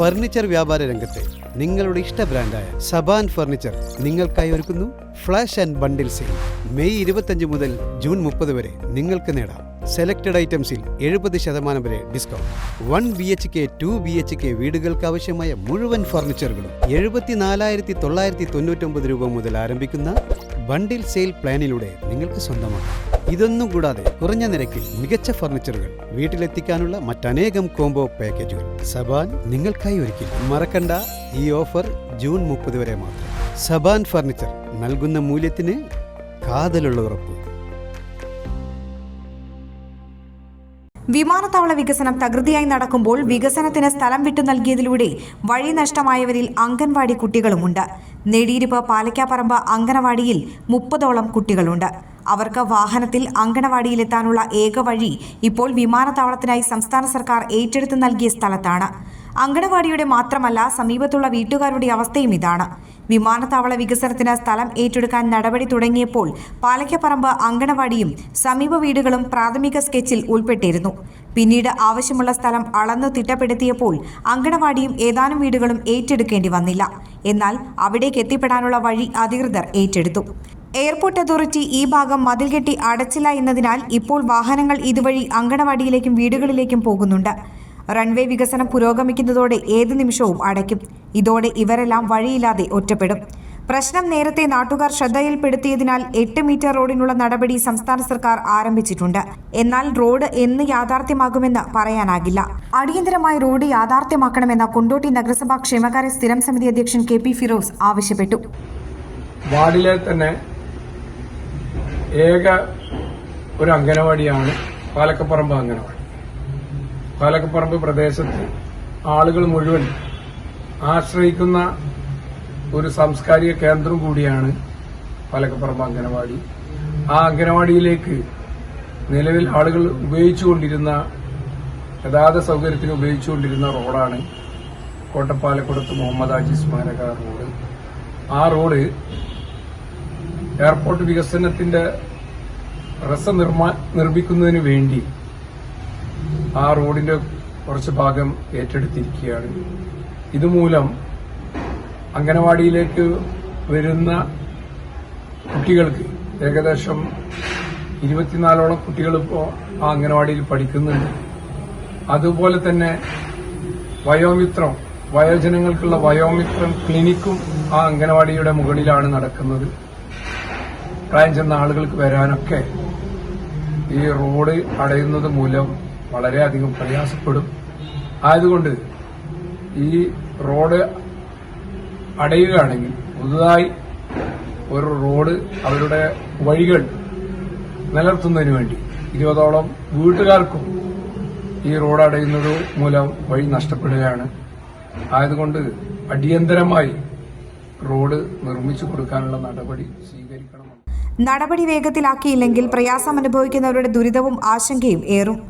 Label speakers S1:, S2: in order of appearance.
S1: Furniture വ്യാപാര രംഗത്തെ നിങ്ങളുടെ ഇഷ്ട ബ്രാൻഡായ സബാൻ ഫർണിച്ചർ നിങ്ങൾക്കായി ഒരുക്കുന്നു flash and bundle sale. May ഇരുപത്തഞ്ച് മുതൽ ജൂൺ മുപ്പത് വരെ നിങ്ങൾക്ക് നേടാം. സെലക്റ്റഡ് ഐറ്റംസിൽ എഴുപത് ശതമാനം വരെ discount. One B H K two B H K വീടുകൾക്ക് ആവശ്യമായ മുഴുവൻ ഫർണിച്ചറുകളും എഴുപത്തിനാലായിരത്തി തൊള്ളായിരത്തി തൊണ്ണൂറ്റൊമ്പത് രൂപ മുതൽ ആരംഭിക്കുന്ന ബണ്ടിൽ സെയിൽ പ്ലാനിലൂടെ നിങ്ങൾക്ക് സ്വന്തമാക്കാം. ഇതൊന്നും കൂടാതെ കുറഞ്ഞ നിരക്കിൽ മികച്ച ഫർണിച്ചറുകൾ വീട്ടിലെത്തിക്കാനുള്ള മറ്റനേകം കോംബോ പാക്കേജുകൾ. സബാൻ നിങ്ങൾക്കായി ഒരുക്കി. മറക്കണ്ട ഈ ഓഫർ ജൂൺ മുപ്പത് വരെ മാത്രം. സബാൻ ഫർണിച്ചർ നൽകുന്ന മൂല്യത്തിന് കാതലുള്ള ഉറപ്പ്.
S2: വിമാനത്താവള വികസനം തകൃതിയായി നടക്കുമ്പോൾ വികസനത്തിന് സ്ഥലം വിട്ടു നൽകിയതിലൂടെ വഴി നഷ്ടമായവരിൽ അംഗൻവാടി കുട്ടികളുമുണ്ട്. നെടിയിരുപ്പ് പാലക്കാപ്പറമ്പ് അങ്കണവാടിയിൽ മുപ്പതോളം കുട്ടികളുണ്ട്. അവർക്ക് വാഹനത്തിൽ അങ്കണവാടിയിലെത്താനുള്ള ഏക വഴി ഇപ്പോൾ വിമാനത്താവളത്തിനായി സംസ്ഥാന സർക്കാർ ഏറ്റെടുത്ത് നൽകിയ സ്ഥലത്താണ്. അങ്കണവാടിയുടെ മാത്രമല്ല സമീപത്തുള്ള വീട്ടുകാരുടെ അവസ്ഥയും ഇതാണ്. വിമാനത്താവള വികസനത്തിന് സ്ഥലം ഏറ്റെടുക്കാൻ നടപടി തുടങ്ങിയപ്പോൾ പാലക്കപ്പറമ്പ് അങ്കണവാടിയും സമീപ വീടുകളും പ്രാഥമിക സ്കെച്ചിൽ ഉൾപ്പെട്ടിരുന്നു. പിന്നീട് ആവശ്യമുള്ള സ്ഥലം അളന്നു തിട്ടപ്പെടുത്തിയപ്പോൾ അങ്കണവാടിയും ഏതാനും വീടുകളും ഏറ്റെടുക്കേണ്ടി വന്നില്ല. എന്നാൽ അവിടേക്ക് എത്തിപ്പെടാനുള്ള വഴി അധികൃതർ ഏറ്റെടുത്തു. എയർപോർട്ട് അതോറിറ്റി ഈ ഭാഗം മതിൽ കെട്ടി അടച്ചില്ല എന്നതിനാൽ ഇപ്പോൾ വാഹനങ്ങൾ ഇതുവഴി അങ്കണവാടിയിലേക്കും വീടുകളിലേക്കും പോകുന്നുണ്ട്. റൺവേ വികസനം പുരോഗമിക്കുന്നതോടെ ഏത് നിമിഷവും അടയ്ക്കും. ഇതോടെ ഇവരെല്ലാം വഴിയില്ലാതെ ഒറ്റപ്പെടും. പ്രശ്നം നേരത്തെ നാട്ടുകാർ ശ്രദ്ധയിൽപ്പെടുത്തിയതിനാൽ എട്ട് മീറ്റർ റോഡിനുള്ള നടപടി സംസ്ഥാന സർക്കാർ ആരംഭിച്ചിട്ടുണ്ട്. എന്നാൽ റോഡ് എന്ന് യാഥാർത്ഥ്യമാകുമെന്ന് പറയാനാകില്ല. അടിയന്തരമായി റോഡ് യാഥാർത്ഥ്യമാക്കണമെന്ന കൊണ്ടോട്ടി നഗരസഭാ ക്ഷേമകാര്യ സ്ഥിരം സമിതി അധ്യക്ഷൻ കെ പി ഫിറോസ് ആവശ്യപ്പെട്ടു.
S3: വാർഡിലെ തന്നെ ഏക ഒരു അംഗനവാടിയാണ് പാലക്കപ്പറമ്പ് അംഗനവാടി. പാലക്കപ്പറമ്പ് പ്രദേശത്ത് ആളുകൾ മുഴുവൻ ആശ്രയിക്കുന്ന ഒരു സാംസ്കാരിക കേന്ദ്രം കൂടിയാണ് പാലക്കപ്പറമ്പ് അംഗനവാടി. ആ അംഗനവാടിയിലേക്ക് നിലവിൽ ആളുകൾ ഉപയോഗിച്ചുകൊണ്ടിരുന്ന ഗതാഗത സൗകര്യത്തിന് ഉപയോഗിച്ചുകൊണ്ടിരുന്ന റോഡാണ് കോട്ടപ്പാലക്കുടത്ത് മുഹമ്മദ് ആജി സ്മാരക റോഡ്. ആ റോഡ് എയർപോർട്ട് വികസനത്തിന്റെ റസ നിർമ്മാ നിർമ്മിക്കുന്നതിന് വേണ്ടി ആ റോഡിന്റെ കുറച്ച് ഭാഗം ഏറ്റെടുത്തിരിക്കുകയാണ്. ഇതുമൂലം അംഗനവാടിയിലേക്ക് വരുന്ന കുട്ടികൾക്ക് ഏകദേശം ഇരുപത്തിനാലോളം കുട്ടികൾ ഇപ്പോൾ ആ അംഗനവാടിയിൽ പഠിക്കുന്നുണ്ട്. അതുപോലെ തന്നെ വയോമിത്രം വയോജനങ്ങൾക്കുള്ള വയോമിത്രം ക്ലിനിക്കും ആ അംഗനവാടിയുടെ മുകളിലാണ് നടക്കുന്നത്. പ്രായം ചെന്ന ആളുകൾക്ക് വരാനൊക്കെ ഈ റോഡ് അടയുന്നത് മൂലം വളരെയധികം പ്രയാസപ്പെടും. ആയതുകൊണ്ട് ഈ റോഡ് അടയുകയാണെങ്കിൽ പുതുതായി ഒരു റോഡ് അവരുടെ വഴികൾ നിലനിർത്തുന്നതിന് വേണ്ടി ഇരുപതോളം വീട്ടുകാർക്കും ഈ റോഡ് അടയുന്നത് മൂലം വഴി നഷ്ടപ്പെടുകയാണ്. ആയതുകൊണ്ട് അടിയന്തരമായി റോഡ് നിർമ്മിച്ചു കൊടുക്കാനുള്ള നടപടി സ്വീകരിക്കണം
S2: നടപടി വേഗത്തിലാക്കിയില്ലെങ്കിൽ പ്രയാസം അനുഭവിക്കുന്നവരുടെ ദുരിതവും ആശങ്കയും ഏറും.